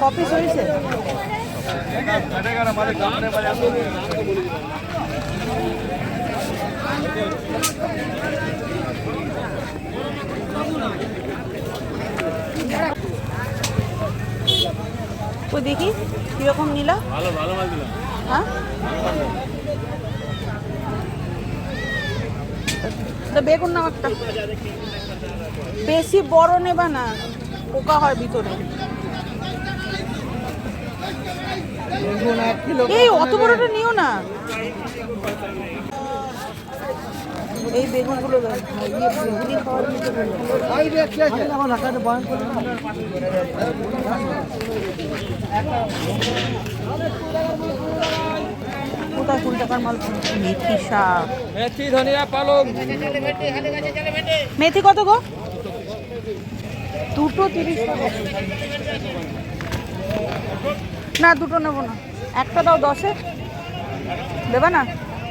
Copies হয়েছে ওই দেখি, কীরকম নিলা? ভালো ভালো হ্যাঁ বেগুন নাও বেশি বড় নেবা না, পোকা হয় ভিতরে। এই অত বড়টা নিও না। এই বেগুনগুলো বেগুনি খাওয়ার কোথায় কুড়ি টাকার মাল মেথি শাক। মেথি ধনিয়া পালং। মেথি কত গো? দুটো তিরিশ টাকা। না দুটো নেব না। একটা দাও দশে। দেবে না?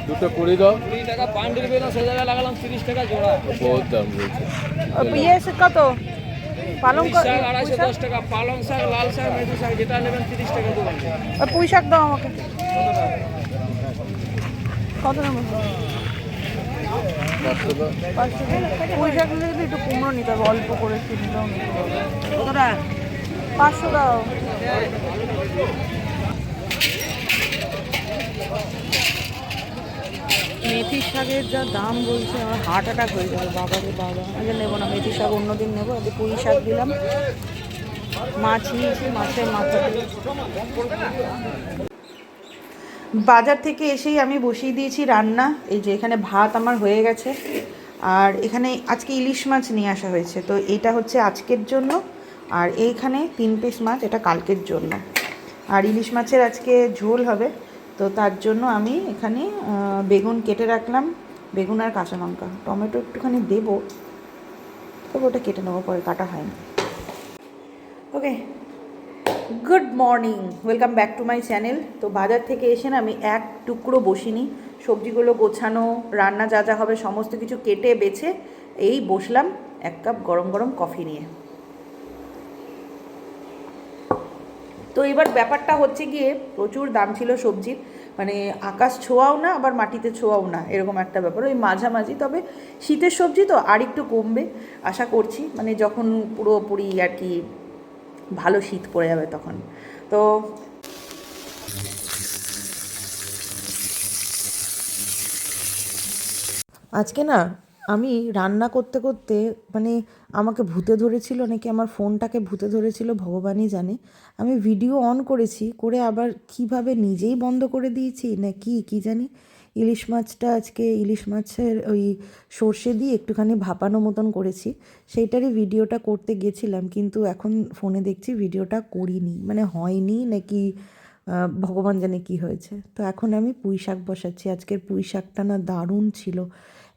দুটো কুড়ি দাও। কুড়ি টাকা বান্ডিল বেরো সে জায়গায় লাগালাম তিরিশ টাকা জোড়া। বহুত দাম বলছে। ইয়ে কত? পালং শাক আড়াইশো দশ টাকা পালং শাক লাল শাক মেথি শাক যেটা নেবেন তিরিশ টাকা দেবেন পুঁই শাক দাও আমাকে। কত নেব? পাঁচশো দাও। পাঁচশো পুঁই শাক নিলে কিন্তু একটু কুমড়ো নিতে হবে অল্প করে তিনটাও নিতে হবে কতটা? পাঁচশো দাও। মেথি শাকের যা দাম বলছে, আমার হার্ট অ্যাটাক হয়ে যাবে বাবা রে বাবা। আগে নেব না মেথি শাক অন্যদিন নেব, আগে পুঁই শাক দিলাম। মাছ নিয়েছি, মাছের মাথা বাজার থেকে এসেই আমি বসিয়ে দিয়েছি রান্না, এই যে এখানে ভাত আমার হয়ে গেছে। আর এখানে আজকে ইলিশ মাছ নিয়ে আসা হয়েছে, তো এটা হচ্ছে আজকের জন্য। আর এইখানে তিন পিস মাছ, এটা কালকের জন্য। আর ইলিশ মাছের আজকে ঝোল হবে, তো তার জন্য আমি এখানে বেগুন কেটে রাখলাম, বেগুন আর কাঁচা লঙ্কা। টমেটো একটুখানি দেবো, তবে ওটা কেটে নেব, পরে কাটা হয়নি। Okay, good morning, welcome back to my channel. তো বাজার থেকে এসে না আমি এক টুকরো বসিনি। সবজিগুলো গোছানো, রান্না যা যা হবে, সমস্ত কিছু কেটে বেছে, এই বসলাম এক কাপ গরম গরম কফি নিয়ে। তো এবার ব্যাপারটা হচ্ছে গিয়ে প্রচুর দাম ছিল সবজির মানে আকাশ ছোঁয়াও না, আবার মাটিতে ছোঁয়াও না, এরকম একটা ব্যাপার, ওই মাঝামাঝি। তবে শীতের সবজি তো আর একটু কমবে, আশা করছি মানে যখন পুরোপুরি আর কি ভালো শীত পড়ে যাবে তখন। তো আজকে না আমি রান্না করতে করতে মানে আমাকে ভূতে ধরেছিল নাকি আমার ফোনটাকে ভূতে ধরেছিল, ভগবানই জানে। আমি ভিডিও অন করেছি, করে আবার কীভাবে নিজেই বন্ধ করে দিয়েছি, না কি কি জানি? ইলিশ মাছটা আজকে, ইলিশ মাছের ওই সর্ষে দিয়ে একটুখানি ভাপানো মতন করেছি। সেইটারই ভিডিওটা করতে গেছিলাম, কিন্তু এখন ফোনে দেখছি ভিডিওটা করিনি মানে হয়নি নাকি ভগবান জানে কি হয়েছে। তো এখন আমি পুঁই শাক বসাচ্ছি, আজকের পুঁই শাকটা না দারুণ ছিল।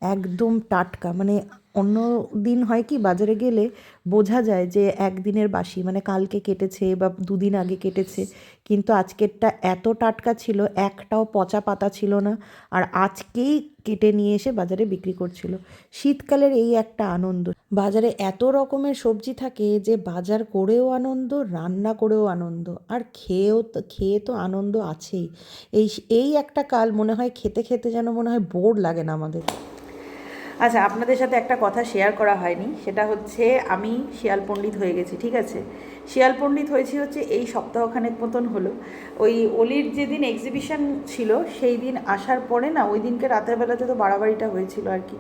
একদম টাটকা। মানে অন্য দিন হয় কি, বাজারে গেলে বোঝা যায় যে একদিনের বাসি। মানে কালকে কেটেছে বা দুদিন আগে কেটেছে। কিন্তু আজকেরটা এত টাটকা ছিল, একটাও পচা পাতা ছিল না। আর আজকেই কেটে নিয়ে এসে বাজারে বিক্রি করছিল। শীতকালের এই একটা আনন্দ। বাজারে এত রকমের সবজি থাকে যে বাজার করেও আনন্দ, রান্না করেও আনন্দ। আর খেয়েও তো, খেয়ে তো আনন্দ আছেই। এই এই একটা কাল মনে হয় খেতে খেতে যেন মনে হয় বোর লাগে না আমাদের। আচ্ছা আপনাদের সাথে একটা কথা শেয়ার করা হয়নি, সেটা হচ্ছে আমি শিয়াল পণ্ডিত হয়ে গেছি, ঠিক আছে? শিয়াল পণ্ডিত হয়েছি হচ্ছে এই সপ্তাহখানেক মতন হলো। ওই অলির যেদিন এক্সিবিশন ছিল, সেই দিন আসার পরে না, ওই দিনকে রাতের বেলাতে তো বাড়াবাড়িটা হয়েছিল আর কি।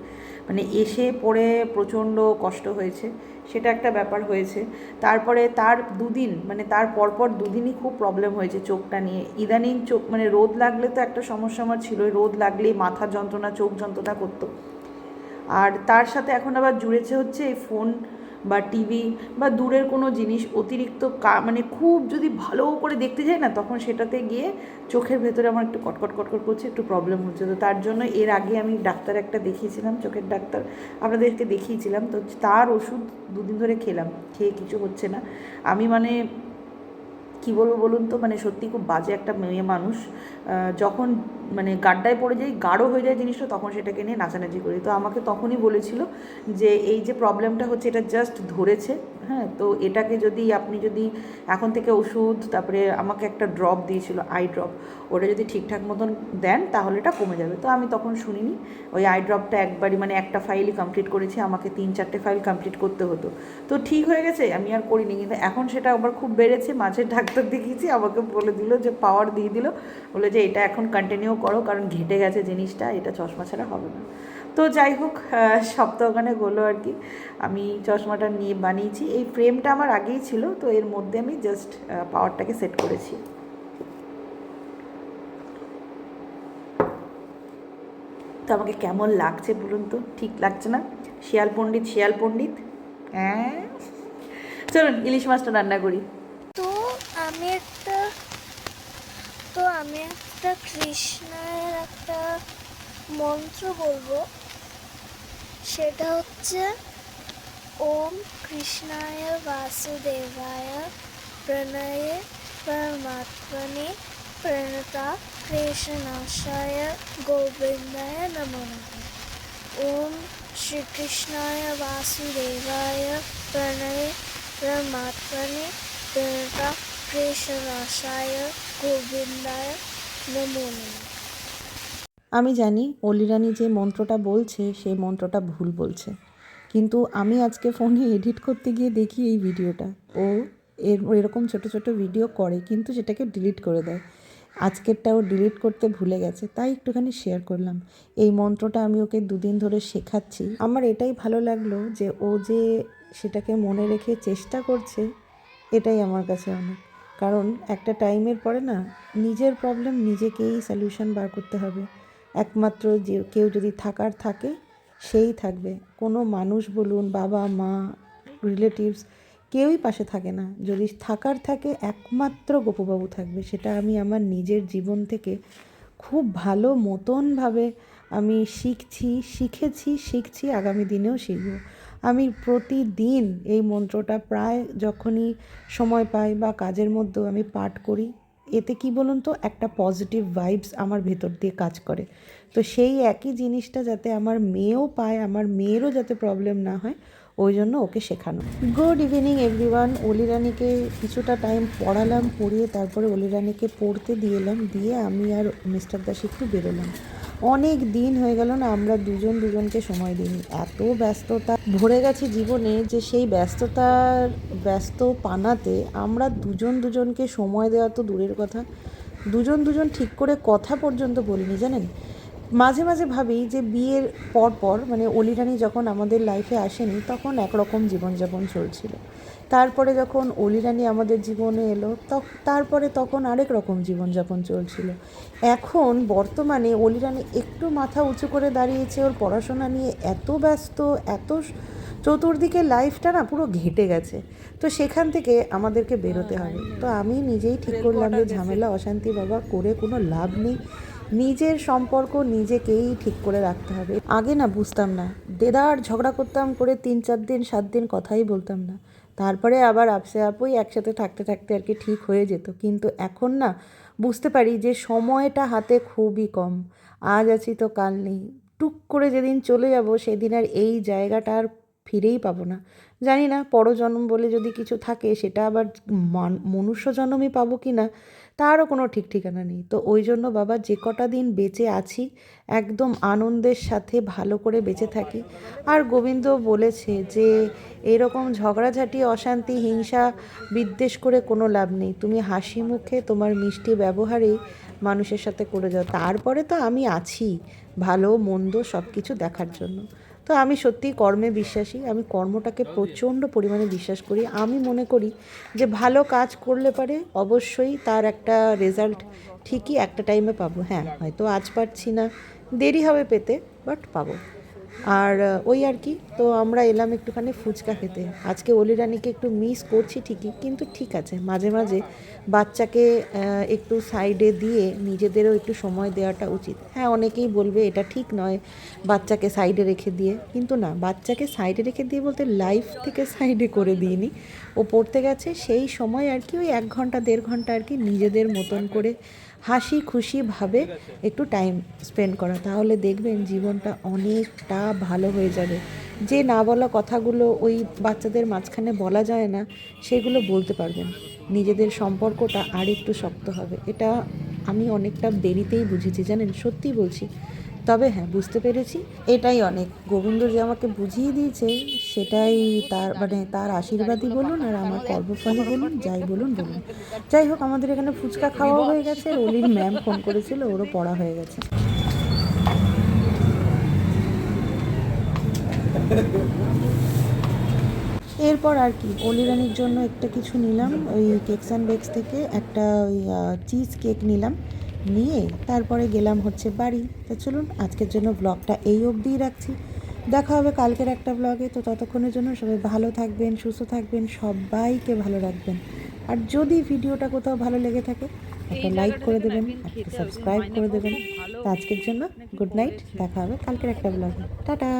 মানে এসে পড়ে প্রচণ্ড কষ্ট হয়েছে, সেটা একটা ব্যাপার হয়েছে। তারপরে তার দুদিন মানে তার পরপর দুদিনই খুব প্রবলেম হয়েছে চোখটা নিয়ে। ইদানিং চোখ মানে রোদ লাগলে তো একটা সমস্যা আমার ছিল, রোদ লাগলেই মাথা যন্ত্রণা, চোখ যন্ত্রণা করতো। আর তার সাথে এখন আবার জুড়েছে হচ্ছে এই ফোন বা টিভি বা দূরের কোনো জিনিস অতিরিক্ত কা মানে খুব যদি ভালো করে দেখতে যাই না, তখন সেটাতে গিয়ে চোখের ভেতরে আমার একটু কটকট কটকট করছে, একটু প্রবলেম হচ্ছে। তো তার জন্য এর আগে আমি ডাক্তার একটা দেখিয়েছিলাম, চোখের ডাক্তার আপনাদেরকে দেখিয়েছিলাম। তো তার ওষুধ দুদিন ধরে খেলাম, খেয়ে কিছু হচ্ছে না। আমি মানে কি বলব বলুন তো? মানে সত্যি খুব বাজে একটা মেয়ে মানুষ। যখন মানে গাড্ডায় পড়ে যায় গাঢ় হয়ে যায় জিনিসটা, তখন সেটাকে নিয়ে নাচানাচি করি। তো আমাকে তখনই বলেছিল যে, এই যে প্রবলেমটা হচ্ছে, এটা জাস্ট ধরেছে। হ্যাঁ তো এটাকে যদি আপনি যদি এখন থেকে ওষুধ, তারপরে আমাকে একটা ড্রপ দিয়েছিল আই ড্রপ ওটা যদি ঠিকঠাক মতন দেন, তাহলে এটা কমে যাবে। তো আমি তখন শুনিনি, ওই আই ড্রপটা একবারই মানে একটা ফাইলই কমপ্লিট করেছি, আমাকে তিন চারটে ফাইল কমপ্লিট করতে হতো। তো ঠিক হয়ে গেছে, আমি আর করিনি। কিন্তু এখন সেটা আবার খুব বেড়েছে, মাঝে ডাক্তার দেখিয়েছি, আমাকে বলে দিল যে পাওয়ার দিয়ে দিল। বলে যে এটা এখন কন্টিনিউ করো, কারণ ঘেটে গেছে জিনিসটা, এটা চশমা ছাড়া হবে না। তো যাই হোক ওখানে গেলো আর কি। আমি চশমাটা নিয়ে বানিয়েছি। এই ফ্রেমটা আমার আগেই ছিল, তো এর মধ্যে আমি জাস্ট পাওয়ারটাকে সেট করেছি। তো আমাকে কেমন লাগছে বলুন তো? ঠিক লাগছে না? শিয়াল পণ্ডিত শিয়াল পণ্ডিত? হ্যাঁ চলুন, ইলিশ মাছটা রান্না করি। আমি একটা, তো আমি একটা কৃষ্ণের একটা মন্ত্র বলব। সেটা হচ্ছে, ওম কৃষ্ণায় বাসুদেবায় প্রণয়ে পরমাত্মনে প্রণতা ক্লেশনাশায় গোবিন্দায় নমঃ ওম শ্রীকৃষ্ণায় বাসুদেবায় প্রণয়ে পরমাত্মনে প্রণতা আমি জানি অলিরানি যে মন্ত্রটা বলছে সেই মন্ত্রটা ভুল বলছে। কিন্তু আমি আজকে ফোনে এডিট করতে গিয়ে দেখি এই ভিডিওটা। ও এর, এরকম ছোট ছোট ভিডিও করে, কিন্তু সেটাকে ডিলিট করে দেয়। আজকেরটা ও ডিলিট করতে ভুলে গেছে, তাই একটুখানি শেয়ার করলাম। এই মন্ত্রটা আমি ওকে দুদিন ধরে শেখাচ্ছি। আমার এটাই ভালো লাগল যে ও যে সেটাকে মনে রেখে চেষ্টা করছে, এটাই আমার কাছে অনেক। কারণ একটা টাইমের পরে না নিজের প্রবলেম নিজেকেই সলিউশন বার করতে হবে। একমাত্র যে কেউ যদি থাকার থাকে সেই থাকবে। কোনো মানুষ বলুন, বাবা, মা রিলেটিভস কেউই পাশে থাকে না। যদি থাকার থাকে একমাত্র গোপবাবু থাকবে। সেটা আমি আমার নিজের জীবন থেকে খুব ভালো মতনভাবে আমি শিখছি, শিখেছি, শিখছি, আগামী দিনেও শিখব। আমি প্রতিদিন এই মন্ত্রটা প্রায় যখনই সময় পাই বা কাজের মধ্যেও আমি পাঠ করি, এতে কি বলুন তো, একটা পজিটিভ ভাইবস আমার ভেতর দিয়ে কাজ করে। তো সেই একই জিনিসটা যাতে আমার মেয়েও পায়, আমার মেয়েরও যাতে প্রবলেম না হয়, ওই জন্য ওকে শেখানো। গুড ইভিনিং এভরিওয়ান অলিরানিকে কিছুটা টাইম পড়ালাম, পড়িয়ে তারপরে অলিরানিকে পড়তে দিয়ে এলাম, দিয়ে আমি আর মিস্টার দাস একটু বেরোলাম। অনেক দিন হয়ে গেল না আমরা দুজন দুজনকে সময় দিইনি। এত ব্যস্ততা। ভরে গেছে জীবনে যে সেই ব্যস্ততার, ব্যস্ত পানাতে আমরা দুজন দুজনকে সময় দেওয়া তো দূরের কথা। দুজন দুজন ঠিক করে কথা পর্যন্ত বলিনি, জানেন? মাঝে মাঝে ভাবি যে বিয়ের পর পর মানে অলিরানি যখন আমাদের লাইফে আসেনি তখন একরকম জীবনযাপন চলছিল। তারপরে যখন অলিরানি আমাদের জীবনে এলো তারপরে তখন আরেক রকম জীবনযাপন চলছিল। এখন বর্তমানে অলিরানি একটু মাথা উঁচু করে দাঁড়িয়েছে ওর পড়াশোনা নিয়ে এত ব্যস্ত এত চতুর্দিকে লাইফটা না পুরো ঘেটে গেছে। তো সেখান থেকে আমাদেরকে বেরোতে হবে। তো আমি নিজেই ঠিক করলাম যে ঝামেলা অশান্তি বাবা করে কোনো লাভ নেই। নিজের সম্পর্ক নিজেকেই ঠিক করে রাখতে হবে। আগে না বুঝতাম না। দেদার ঝগড়া করতাম করে তিন, চার দিন, সাত দিন কথাই বলতাম না। তারপরে আবার আপসে আপুই একসাথে থাকতে থাকতে আর কি ঠিক হয়ে যেত। কিন্তু এখন না বুঝতে পারি যে সময়টা হাতে খুবই কম। আজ আছি তো কাল নেই। টুক করে যেদিন চলে যাব সেদিন আর এই জায়গাটা আর ফিরেই পাবো না। জানি না পরজন্ম বলে যদি কিছু থাকে সেটা আবার মান- মনুষ্য জন্মই পাবো কি না। তারও কোনো ঠিক ঠিকানা নেই। তো ওই জন্য বাবা যে কটা দিন বেঁচে আছি, একদম আনন্দের সাথে ভালো করে বেঁচে থাকি। আর গোবিন্দ বলেছে যে, এরকম ঝগড়াঝাটি, অশান্তি, হিংসা বিদ্বেষ করে কোনো লাভ নেই। তুমি হাসি মুখে তোমার মিষ্টি ব্যবহারেই মানুষের সাথে করে যাও। তারপরে তো আমি আছি ভালো, মন্দ সব কিছু দেখার জন্য। তো আমি সত্যি কর্মে বিশ্বাসী, আমি কর্মটাকে প্রচণ্ড পরিমাণে বিশ্বাস করি। আমি মনে করি যে ভালো কাজ করলে পারে অবশ্যই তার একটা রেজাল্ট ঠিকই একটা টাইমে পাবো। হ্যাঁ হয়তো আজ পারছি না, দেরি হবে পেতে বাট পাবো। আর ওই আর কি, তো আমরা এলাম একটুখানি ফুচকা খেতে। আজকে অলি রানীকে একটু মিস করছি ঠিকই, কিন্তু ঠিক আছে, মাঝে মাঝে বাচ্চাকে একটু সাইডে দিয়ে নিজেদেরও একটু সময় দেওয়াটা উচিত। হ্যাঁ অনেকেই বলবে এটা ঠিক নয় বাচ্চাকে সাইডে রেখে দিয়ে, কিন্তু না, বাচ্চাকে সাইডে রেখে দিয়ে বলতে লাইফ থেকে সাইডে করে দিইনি। ও পড়তে গেছে, সেই সময় আর কি ওই এক ঘণ্টা, দেড় ঘণ্টা আর কি নিজেদের মতন করে হাসি খুশিভাবে একটু টাইম স্পেন্ড করা। তাহলে দেখবেন জীবনটা অনেকটা ভালো হয়ে যাবে। যে না বলা কথাগুলো ওই বাচ্চাদের মাঝখানে বলা যায় না সেগুলো বলতে পারবেন। নিজেদের সম্পর্কটা আর একটু শক্ত হবে। এটা আমি অনেকটা দেরিতেই বুঝেছি। জানেন সত্যি বলছি তবে হ্যাঁ বুঝতে পেরেছি। এটাই অনেক। গোবিন্দ যে আমাকে বুঝিয়ে দিয়েছে, সেটাই তার মানে তার আশীর্বাদই বলুন আর আমার কর্মফলই বলুন, যাই বলুন বলুন। যাই হোক, আমাদের এখানে ফুচকা খাওয়া হয়ে গেছে। অলির ম্যাম ফোন করেছিল, ওরও পড়া হয়ে গেছে। এরপর আর কি, অলিরানির জন্য একটা কিছু নিলাম। ওই কেকস অ্যান্ড বেকস থেকে একটা ওই চিজ কেক নিলাম। নিয়ে তারপরে গেলাম হচ্ছে বাড়ি। তা চলুন আজকের জন্য ব্লগটা এই অবধিই রাখছি। দেখা হবে কালকের একটা ব্লগে তো ততক্ষণের জন্য সবাই ভালো থাকবেন সুস্থ থাকবেন সবাইকে ভালো রাখবেন। আর যদি ভিডিওটা কোথাও ভালো লেগে থাকে একটা লাইক করে দেবেন একটা সাবস্ক্রাইব করে দেবেন। তো আজকের জন্য গুড নাইট দেখা হবে কালকের একটা ব্লগে টাটা!